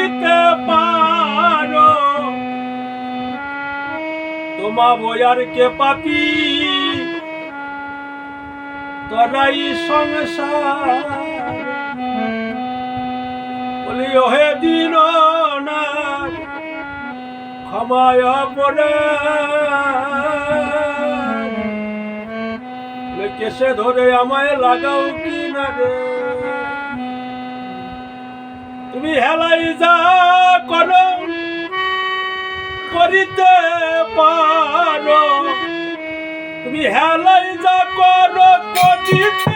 হইতে পারো। তোমা বয়ার কে পাপি তোরাই সংসার। বলি দিন না ক্ষমায় পরে কেসে ধরে আমায় লাগাও কি না রে? তুমি হেলাই যা করো করিতে পারো। তুমি হেলাই যা করো করিতে